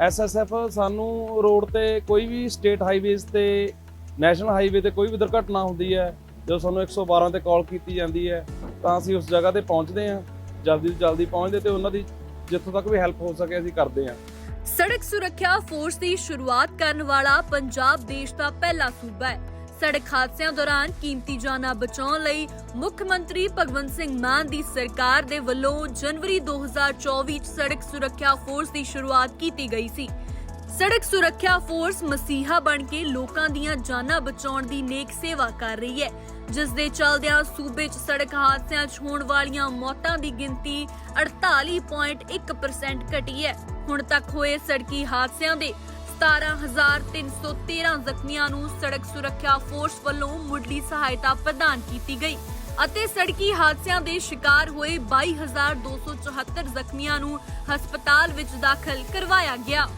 SSF ਸਾਨੂੰ road ਤੇ ਕੋਈ ਵੀ ਸਟੇਟ ਹਾਈਵੇਜ਼ ਤੇ ਨੈਸ਼ਨਲ ਹਾਈਵੇ ਤੇ ਕੋਈ ਵੀ ਦੁਰਘਟਨਾ ਹੁੰਦੀ ਹੈ, ਜਦੋਂ ਸਾਨੂੰ 112 ਤੇ ਕਾਲ ਕੀਤੀ ਜਾਂਦੀ ਹੈ, ਤਾਂ ਅਸੀਂ ਉਸ ਜਗ੍ਹਾ ਤੇ ਪਹੁੰਚਦੇ ਹਾਂ, ਜਲਦੀ ਤੋਂ ਜਲਦੀ ਪਹੁੰਚਦੇ ਤੇ ਉਹਨਾਂ ਦੀ ਜਿੱਥੋਂ ਤੱਕ ਵੀ ਹੈਲਪ ਹੋ ਸਕੇ ਅਸੀਂ ਕਰਦੇ ਹਾਂ। ਸੜਕ ਸੁਰੱਖਿਆ ਫੋਰਸ ਦੀ ਸ਼ੁਰੂਆਤ ਕਰਨ ਵਾਲਾ ਪੰਜਾਬ ਦੇਸ਼ ਦਾ ਪਹਿਲਾ ਸੂਬਾ ਹੈ। ਸੜਕ ਹਾਦਸਿਆਂ ਦੌਰਾਨ ਕੀਮਤੀ ਜਾਨਾਂ ਬਚਾਉਣ ਲਈ ਮੁੱਖ ਮੰਤਰੀ ਭਗਵੰਤ ਸਿੰਘ ਮਾਨ ਦੀ ਸਰਕਾਰ ਦੇ ਵੱਲੋਂ ਜਨਵਰੀ 2024 ਚ ਸੜਕ ਸੁਰੱਖਿਆ ਫੋਰਸ ਦੀ ਸ਼ੁਰੂਆਤ ਕੀਤੀ ਗਈ ਸੀ। ਸੜਕ ਸੁਰੱਖਿਆ ਫੋਰਸ ਮਸੀਹਾ ਬਣ ਕੇ ਲੋਕਾਂ ਦੀਆਂ ਜਾਨਾਂ ਬਚਾਉਣ ਦੀ ਨੇਕ ਸੇਵਾ ਕਰ ਰਹੀ ਹੈ। ਜਿਸ ਦੇ ਚੱਲਦਿਆਂ ਸੂਬੇ 'ਚ ਸੜਕ ਹਾਦਸਿਆਂ 'ਚ ਹੋਣ ਵਾਲੀਆਂ ਮੌਤਾਂ ਦੀ ਗਿਣਤੀ 48.1% ਘਟੀ ਹੈ। ਹੁਣ ਤੱਕ ਹੋਏ ਸੜਕੀ ਹਾਦਸਿਆਂ ਦੇ 17313 ਜ਼ਖਮੀਆਂ ਨੂੰ ਸੜਕ ਸੁਰੱਖਿਆ ਫੋਰਸ ਵੱਲੋਂ ਮੁੱਢਲੀ ਸਹਾਇਤਾ ਪ੍ਰਦਾਨ ਕੀਤੀ ਗਈ ਅਤੇ ਸੜਕੀ ਹਾਦਸਿਆਂ ਦੇ ਸ਼ਿਕਾਰ ਹੋਏ 22274 ਜ਼ਖਮੀਆਂ ਨੂੰ ਹਸਪਤਾਲ ਵਿੱਚ ਦਾਖਲ ਕਰਵਾਇਆ ਗਿਆ।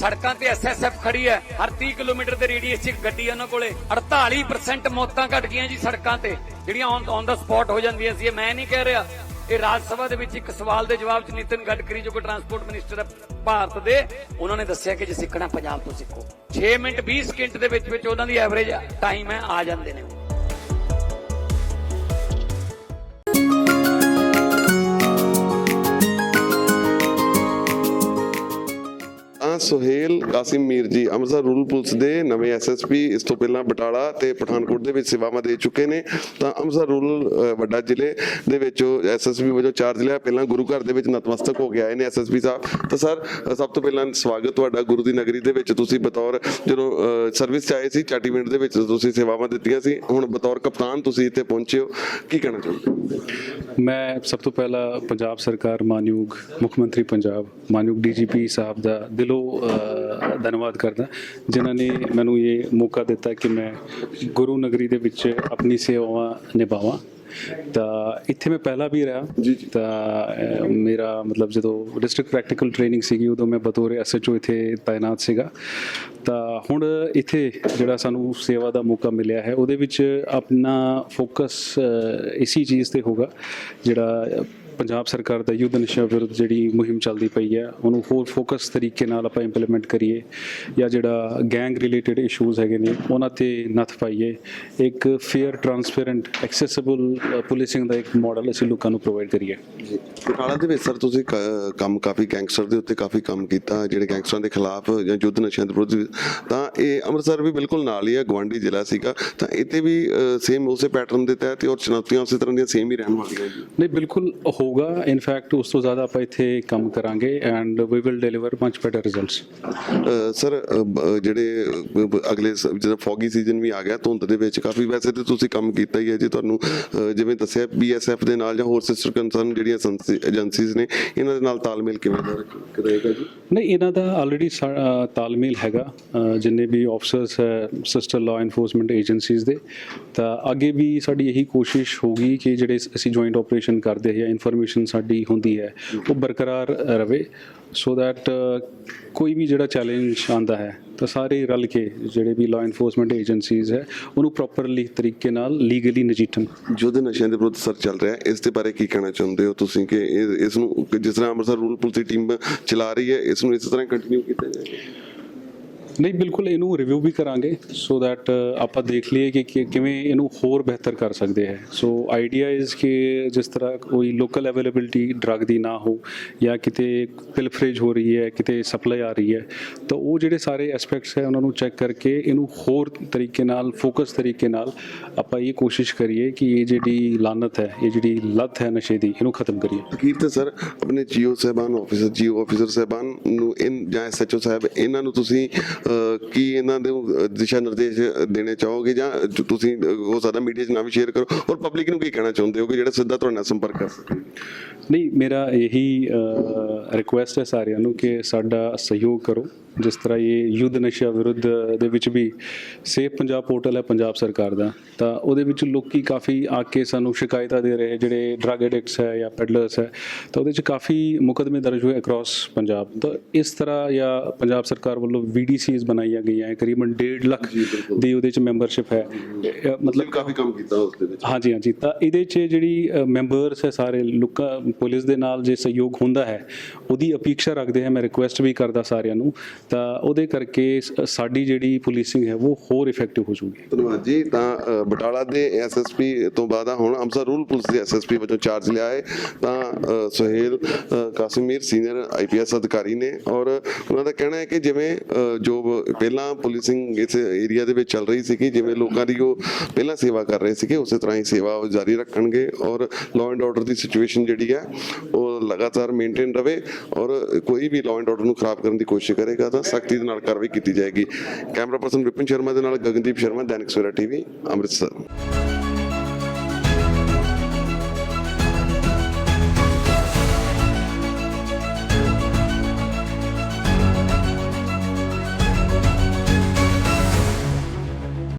ਸੜਕਾਂ ਤੇ ਐਸਐਸਐਫ ਖੜੀ ਹੈ। ਹਰ 30 ਕਿਲੋਮੀਟਰ ਦੇ ਰੇਡੀਅਸ 'ਚ ਗੱਡੀ ਹੈ ਉਹਨਾਂ ਕੋਲੇ। 48% ਮੌਤਾਂ ਘਟ ਗਈਆਂ ਜੀ ਸੜਕਾਂ ਤੇ। ਜਿਹੜੀਆਂ ਔਨ ਦਾ ਸਪੌਟ ਹੋ ਜਾਂਦੀਆਂ ਸੀ। ਮੈਂ ਨਹੀਂ ਕਹਿ ਰਿਹਾ। ਇਹ ਰਾਜ ਸਭਾ ਦੇ ਵਿੱਚ ਇੱਕ ਸਵਾਲ ਦੇ ਜਵਾਬ 'ਚ ਨਿਤਿਨ ਗਡਕਰੀ ਜੋ ਕਿ ਟਰਾਂਸਪੋਰਟ ਮਿਨਿਸਟਰ ਭਾਰਤ ਦੇ, ਉਹਨਾਂ ਨੇ ਦੱਸਿਆ ਕਿ ਜੇ ਸਿੱਖਣਾ ਪੰਜਾਬ ਤੋਂ ਸਿੱਖੋ। 6 ਮਿੰਟ 20 ਸਕਿੰਟ ਦੇ ਵਿੱਚ ਵਿੱਚ ਉਹਨਾਂ ਦੀ ਐਵਰੇਜ ਟਾਈਮ ਹੈ, ਆ ਜਾਂਦੇ ਨੇ ਸੁਹੇਲ, ਕਾਸਿਮ ਮੀਰ ਜੀ, ਅੰਮ੍ਰਿਤਸਰ ਰੂਰਲ ਪੁਲਿਸ ਦੇ ਨਵੇਂ ਐਸਐਸਪੀ ਇਸ ਤੋਂ ਪਹਿਲਾਂ ਬਟਾਲਾ ਤੇ ਪਠਾਨਕੋਟ ਦੇ ਵਿੱਚ ਸੇਵਾਵਾਂ ਦੇ ਚੁੱਕੇ ਨੇ। ਤਾਂ ਅੰਮ੍ਰਿਤਸਰ ਰੂਰਲ ਵੱਡਾ ਜ਼ਿਲ੍ਹੇ ਦੇ ਵਿੱਚ ਐਸਐਸਪੀ ਵਜੋਂ ਚਾਰਜ ਲਿਆ ਪਹਿਲਾਂ ਗੁਰੂ ਘਰ ਦੇ ਵਿੱਚ ਨਤਮਸਤਕ ਹੋ ਕੇ ਆਏ ਨੇ ਐਸਐਸਪੀ ਸਾਹਿਬ। ਤਾਂ ਸਰ ਸਭ ਤੋਂ ਪਹਿਲਾਂ ਸਵਾਗਤ ਤੁਹਾਡਾ ਗੁਰੂ ਦੀ ਨਗਰੀ ਦੇ ਵਿੱਚ। ਤੁਸੀਂ ਬਤੌਰ ਜਦੋਂ ਸਰਵਿਸ ਚ ਆਏ ਸੀ ਚਾਟੀ ਮਿੰਟ ਦੇ ਵਿੱਚ ਤੁਸੀਂ ਸੇਵਾਵਾਂ ਦਿੱਤੀਆਂ ਸੀ। ਹੁਣ ਬਤੌਰ ਕਪਤਾਨ ਤੁਸੀਂ ਇੱਥੇ ਪਹੁੰਚੇ ਹੋ। ਕੀ ਕਹਿਣਾ ਚਾਹੁੰਦੇ ਮੈਂ ਸਭ ਤੋਂ ਪਹਿਲਾਂ ਪੰਜਾਬ ਸਰਕਾਰ, ਮਾਨਯੋਗ ਮੁੱਖ ਮੰਤਰੀ ਪੰਜਾਬ, ਮਾਨਯੋਗ ਡੀਜੀਪੀ ਸਾਹਿਬ ਦਾ ਦਿਲੋਂ ਧੰਨਵਾਦ ਕਰਦਾ। ਜਿਨ੍ਹਾਂ ਨੇ ਮੈਨੂੰ ਇਹ ਮੌਕਾ ਦਿੱਤਾ ਕਿ ਮੈਂ ਗੁਰੂ ਨਗਰੀ ਦੇ ਵਿੱਚ ਆਪਣੀ ਸੇਵਾਵਾਂ ਨਿਭਾਵਾਂ। ਤਾਂ ਇੱਥੇ ਮੈਂ ਪਹਿਲਾਂ ਵੀ ਰਿਹਾ। ਤਾਂ ਮੇਰਾ ਮਤਲਬ ਜਦੋਂ ਡਿਸਟ੍ਰਿਕਟ ਪ੍ਰੈਕਟੀਕਲ ਟ੍ਰੇਨਿੰਗ ਸੀਗੀ ਉਦੋਂ ਮੈਂ ਬਤੌਰ ਐਸਐਚਓ ਇੱਥੇ ਤਾਇਨਾਤ ਸੀਗਾ। ਤਾਂ ਹੁਣ ਇੱਥੇ ਜਿਹੜਾ ਸਾਨੂੰ ਸੇਵਾ ਦਾ ਮੌਕਾ ਮਿਲਿਆ ਹੈ ਉਹਦੇ ਵਿੱਚ ਆਪਣਾ ਫੋਕਸ ਇਸੀ ਚੀਜ਼ ਤੇ ਹੋਗਾ ਜਿਹੜਾ ਪੰਜਾਬ ਸਰਕਾਰ ਦਾ ਯੁੱਧ ਨਸ਼ਾ ਵਿਰੁੱਧ ਜਿਹੜੀ ਮੁਹਿੰਮ ਚੱਲਦੀ ਪਈ ਹੈ ਉਹਨੂੰ ਹੋਰ ਫੋਕਸ ਤਰੀਕੇ ਨਾਲ ਆਪਾਂ ਇੰਪਲੀਮੈਂਟ ਕਰੀਏ ਜਾਂ ਜਿਹੜਾ ਗੈਂਗ ਰਿਲੇਟਡ ਇਸ਼ੂਜ਼ ਹੈਗੇ ਨੇ ਉਹਨਾਂ ਤੇ ਨੱਥ ਪਾਈਏ। ਇੱਕ ਫੇਅਰ ਟਰਾਂਸਪੇਰੈਂਟ ਐਕਸੈਸਿਬਲ ਪੁਲਿਸਿੰਗ ਦਾ ਇੱਕ ਮਾਡਲ ਅਸੀਂ ਲੋਕਾਂ ਨੂੰ ਪ੍ਰੋਵਾਈਡ ਕਰੀਏ। ਬਟਾਲਾ ਦੇ ਵਿੱਚ ਸਰ ਤੁਸੀਂ ਕੰਮ ਕਾਫੀ ਗੈਂਗਸਟਰ ਦੇ ਉੱਤੇ ਕਾਫੀ ਕੰਮ ਕੀਤਾ ਜਿਹੜੇ ਗੈਂਗਸਟਰਾਂ ਦੇ ਖਿਲਾਫ ਜਾਂ ਯੁੱਧ ਨਸ਼ਿਆਂ ਦੇ ਵਿਰੁੱਧ ਤਾਂ ਇਹ ਅੰਮ੍ਰਿਤਸਰ ਵੀ ਬਿਲਕੁਲ ਨਾਲ ਹੀ ਹੈ ਗਵਾਂਢੀ ਜ਼ਿਲ੍ਹਾ ਸੀਗਾ। ਤਾਂ ਇੱਥੇ ਵੀ ਸੇਮ ਉਸੇ ਪੈਟਰਨ ਦੇ ਤਹਿਤ ਹੀ ਔਰ ਚੁਣੌਤੀਆਂ ਉਸੇ ਤਰ੍ਹਾਂ ਦੀਆਂ ਸੇਮ ਹੀ ਰਹਿਣ ਵਾਲੀਆਂ ਜੀ। ਨਹੀਂ ਬਿਲਕੁਲ ਹੋਗਾ ਇਨਫੈਕਟ ਉਸ ਤੋਂ ਜ਼ਿਆਦਾ ਆਪਾਂ ਇੱਥੇ ਕੰਮ ਕਰਾਂਗੇ and we will deliver much better results sir ਜਿਹੜੇ ਅਗਲੇ ਜਦੋਂ ਫੌਗੀ ਸੀਜ਼ਨ ਵੀ ਆ ਗਿਆ ਧੁੰਦ ਦੇ ਵਿੱਚ ਕਾਫੀ ਵੈਸੇ ਤੇ ਤੁਸੀਂ ਕੰਮ ਕੀਤਾ ਹੀ ਹੈ ਜੀ ਤੁਹਾਨੂੰ ਜਿਵੇਂ ਦੱਸਿਆ ਬੀਐਸਐਫ ਦੇ ਨਾਲ ਜਾਂ ਹੋਰ ਸਿਸਟਰ ਕੰਸਰਨ ਜਿਹੜੀਆਂ ਏਜੰਸੀਜ਼ ਨੇ ਇਹਨਾਂ ਦੇ ਨਾਲ ਤਾਲਮੇਲ ਕਿਵੇਂ ਦਾ ਰਹੇਗਾ ਜੀ ਨਹੀਂ ਇਹਨਾਂ ਦਾ ਆਲਰੇਡੀ ਤਾਲਮੇਲ ਹੈਗਾ ਜਿੰਨੇ ਵੀ ਆਫਸਰਸ ਹੈ ਸਿਸਟਰ ਲਾਅ ਐਨਫੋਰਸਮੈਂਟ ਏਜੰਸੀਜ਼ ਦੇ ਤਾਂ ਅੱਗੇ ਵੀ ਸਾਡੀ ਇਹੀ ਕੋਸ਼ਿਸ਼ ਹੋਗੀ ਕਿ ਜਿਹੜੇ ਅਸੀਂ ਜੁਆਇੰਟ ਆਪਰੇਸ਼ਨ ਕਰਦੇ ਹਾਂ ਜਾਂ ਇਨਫੋਰਮੇਸ਼ਨ ਸਾਡੀ ਹੁੰਦੀ ਹੈ, ਉਹ ਬਰਕਰਾਰ ਰਵੇ। ਸੋ ਦੈਟ ਕੋਈ ਵੀ ਜਿਹੜਾ ਚੈਲੰਜ ਆਂਦਾ ਹੈ, ਤਾਂ ਸਾਰੇ ਰਲ ਕੇ ਜਿਹੜੇ ਵੀ ਲਾਅ ਇਨਫੋਰਸਮੈਂਟ ਏਜੰਸੀਜ਼ ਹੈ, ਉਹਨੂੰ ਪ੍ਰੋਪਰਲੀ ਤਰੀਕੇ ਨਾਲ ਲੀਗਲੀ ਨਜਿੱਠਣ। ਜੋ ਦੇ ਨਸ਼ਿਆਂ ਦੇ ਵਿਰੁੱਧ ਸਰ ਚੱਲ ਰਿਹਾ ਇਸ ਦੇ ਬਾਰੇ ਕੀ ਕਹਿਣਾ ਚਾਹੁੰਦੇ ਹੋ ਤੁਸੀਂ ਕਿ ਇਹ- ਇਸ ਨੂੰ, ਜਿਸ ਤਰ੍ਹਾਂ ਅੰਮ੍ਰਿਤਸਰ ਰੂਰਲ ਪੁਲਿਸ ਦੀ ਟੀਮ ਚਲਾ ਰਹੀ ਹੈ, ਇਸ ਨੂੰ ਇਸੇ ਤਰ੍ਹਾਂ ਕੰਟੀਨਿਊ ਕੀਤਾ ਜਾਏ? ਨਹੀਂ, ਬਿਲਕੁਲ ਇਹਨੂੰ ਰਿਵਿਊ ਵੀ ਕਰਾਂਗੇ ਸੋ ਦੈਟ ਆਪਾਂ ਦੇਖ ਲਈਏ ਕਿ ਕਿਵੇਂ ਇਹਨੂੰ ਹੋਰ ਬਿਹਤਰ ਕਰ ਸਕਦੇ ਹੈ। ਸੋ ਆਈਡੀਆ ਇਜ਼ ਕਿ ਜਿਸ ਤਰ੍ਹਾਂ ਕੋਈ ਲੋਕਲ ਅਵੇਲੇਬਿਲਟੀ ਡਰੱਗ ਦੀ ਨਾ ਹੋ ਜਾਂ ਕਿਤੇ ਪਿਲਫਰੇਜ ਹੋ ਰਹੀ ਹੈ, ਕਿਤੇ ਸਪਲਾਈ ਆ ਰਹੀ ਹੈ, ਤਾਂ ਉਹ ਜਿਹੜੇ ਸਾਰੇ ਐਸਪੈਕਟਸ ਹੈ ਉਹਨਾਂ ਨੂੰ ਚੈੱਕ ਕਰਕੇ ਇਹਨੂੰ ਹੋਰ ਤਰੀਕੇ ਨਾਲ ਫੋਕਸ ਤਰੀਕੇ ਨਾਲ ਆਪਾਂ ਇਹ ਕੋਸ਼ਿਸ਼ ਕਰੀਏ ਕਿ ਇਹ ਜਿਹੜੀ ਲਾਨਤ ਹੈ, ਇਹ ਜਿਹੜੀ ਲੱਤ ਹੈ ਨਸ਼ੇ ਦੀ, ਇਹਨੂੰ ਖਤਮ ਕਰੀਏ। ਫਕੀਰ ਤੇ ਸਰ, ਆਪਣੇ ਜੀਓ ਸਾਹਿਬਾਨ ਆਫੀਸਰ ਜੀਓ ਆਫੀਸਰ ਸਾਹਿਬਾਨ ਨੂੰ, ਇਨ ਜਾਂ ਐਸਐਚਓ ਸਾਹਿਬ, ਇਹਨਾਂ ਨੂੰ ਤੁਸੀਂ ਕੀ ਇਹਨਾਂ ਦੇ ਦਿਸ਼ਾ ਨਿਰਦੇਸ਼ ਦੇਣੇ ਚਾਹੋਗੇ ਜਾਂ ਤੁਸੀਂ ਅਹ, ਹੋ ਸਕਦਾ ਮੀਡੀਆ 'ਚ ਨਾ ਵੀ ਸ਼ੇਅਰ ਕਰੋ? ਔਰ ਪਬਲਿਕ ਨੂੰ ਕੀ ਕਹਿਣਾ ਚਾਹੁੰਦੇ ਹੋ ਕਿ ਜਿਹੜਾ ਸਿੱਧਾ ਤੁਹਾਡੇ ਨਾਲ ਸੰਪਰਕ ਕਰ ਸਕੇ? ਨਹੀਂ ਮੇਰਾ ਇਹੀ ਰਿਕੁਐਸਟ ਹੈ ਸਾਰਿਆਂ ਨੂੰ ਕਿ ਸਾਡਾ ਸਹਿਯੋਗ ਕਰੋ। ਜਿਸ ਤਰ੍ਹਾਂ ਇਹ ਯੁੱਧ ਨਸ਼ਾ ਵਿਰੁੱਧ ਦੇ ਵਿੱਚ ਵੀ ਸੇਫ ਪੰਜਾਬ ਪੋਰਟਲ ਹੈ ਪੰਜਾਬ ਸਰਕਾਰ ਦਾ ਤਾਂ ਉਹਦੇ ਵਿੱਚ ਲੋਕੀ ਕਾਫੀ ਆ ਕੇ ਸਾਨੂੰ ਸ਼ਿਕਾਇਤਾਂ ਦੇ ਰਹੇ ਜਿਹੜੇ ਡਰੱਗ ਐਡਿਕਟਸ ਹੈ ਜਾਂ ਪੈਡਲਰਸ ਹੈ ਤਾਂ ਉਹਦੇ ਵਿੱਚ ਕਾਫੀ ਮੁਕਦਮੇ ਦਰਜ ਹੋਏ ਅਕ੍ਰੋਸ ਪੰਜਾਬ। ਤਾਂ ਇਸ ਤਰ੍ਹਾਂ ਜਾਂ ਪੰਜਾਬ ਸਰਕਾਰ ਵੱਲੋਂ ਵੀਡੀਸੀਜ਼ ਬਣਾਈਆਂ ਗਈਆਂ ਹੈ ਕਰੀਬਨ 1.5 ਲੱਖ ਦੀ ਉਹਦੇ ਵਿੱਚ ਮੈਂਬਰਸ਼ਿਪ ਹੈ। ਮਤਲਬ ਕਾਫੀ ਕੰਮ ਕੀਤਾ ਉਸ ਦੇ ਵਿੱਚ। ਹਾਂਜੀ ਹਾਂਜੀ। ਤਾਂ ਇਹਦੇ 'ਚ ਜਿਹੜੀ ਮੈਂਬਰਸ ਹੈ ਸਾਰੇ ਲੋਕਾਂ ਪੁਲਿਸ ਦੇ ਨਾਲ ਜੇ ਸਹਿਯੋਗ ਹੁੰਦਾ ਹੈ ਉਹਦੀ ਅਪੇਖਾ ਰੱਖਦੇ ਹਾਂ। ਮੈਂ ਰਿਕੁਐਸਟ ਵੀ ਕਰਦਾ ਸਾਰਿਆਂ ਨੂੰ। ਤਾਂ ਉਹਦੇ ਕਰਕੇ ਸਾਡੀ ਜਿਹੜੀ ਪੁਲਿਸਿੰਗ ਹੈ ਉਹ ਹੋਰ ਇਫੈਕਟਿਵ ਹੋ ਜਾਊਗੀ। ਧੰਨਵਾਦ ਜੀ। ਤਾਂ ਬਟਾਲਾ ਦੇ ਐਸਐਸਪੀ ਤੋਂ ਬਾਅਦ ਹੁਣ ਅੰਮ੍ਰਿਤਸਰ ਰੂਰਲ ਪੁਲਿਸ ਦੇ ਐਸਐਸਪੀ ਵਜੋਂ ਚਾਰਜ ਲਿਆ ਹੈ। ਤਾਂ ਸੁਹੇਲ ਕਾਸਿਮੀਰ ਸੀਨੀਅਰ ਆਈਪੀਐਸ ਅਧਿਕਾਰੀ ਨੇ ਔਰ ਉਹਨਾਂ ਦਾ ਕਹਿਣਾ ਹੈ ਕਿ ਜਿਵੇਂ ਜੋ ਪਹਿਲਾਂ ਪੁਲਿਸਿੰਗ ਇਸ ਏਰੀਆ ਦੇ ਵਿੱਚ ਚੱਲ ਰਹੀ ਸੀ ਕਿ ਜਿਵੇਂ ਲੋਕਾਂ ਦੀ ਉਹ ਪਹਿਲਾਂ ਸੇਵਾ ਕਰ ਰਹੇ ਸੀਗੇ, ਉਸੇ ਤਰ੍ਹਾਂ ਹੀ ਸੇਵਾ ਉਹ ਜਾਰੀ ਰੱਖਣਗੇ ਔਰ ਲਾਅ ਐਂਡ ਆਰਡਰ ਦੀ ਸਿਚੁਏਸ਼ਨ ਜਿਹੜੀ ਹੈ, ਉਹ ਲਗਾਤਾਰ ਮੇਨਟੇਨ ਰਵੇ ਔਰ ਕੋਈ ਵੀ ਲਾਅ ਐਂਡ ਆਰਡਰ ਨੂੰ ਖਰਾਬ ਕਰਨ ਦੀ ਕੋਸ਼ਿਸ਼ ਕਰੇਗਾ ਤਾਂ ਸਖਤੀ ਦੇ ਨਾਲ ਕਾਰਵਾਈ ਕੀਤੀ ਜਾਏਗੀ। ਕੈਮਰਾ ਪਰਸਨ ਵਿਪਨ ਸ਼ਰਮਾ ਦੇ ਨਾਲ ਗਗਨਦੀਪ ਸ਼ਰਮਾ, ਦੈਨਿਕ ਸਵੇਰਾ ਟੀਵੀ, ਅੰਮ੍ਰਿਤਸਰ।